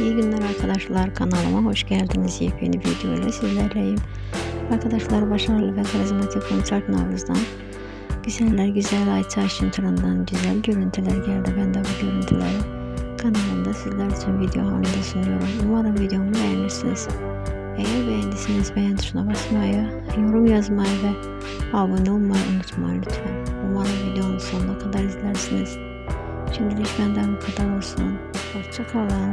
İyi günler arkadaşlar kanalıma hoş geldiniz. Yepyeni video ile sizlerleyim. Arkadaşlar başarılı ve karizmatik konser Navruz'dan Güzeller Güzel Ayça Aşıntırı'ndan güzel görüntüler geldi. Ben de bu görüntüleri kanalımda sizler için video halinde sunuyorum. Umarım videomu beğenirsiniz. Eğer beğendiyseniz beğen tuşuna basmayı, yorum yazmayı ve abone olmayı unutmayın lütfen. Umarım videonun sonuna kadar izlersiniz. Şimdilik benden bu kadar olsun. Hoşçakalın.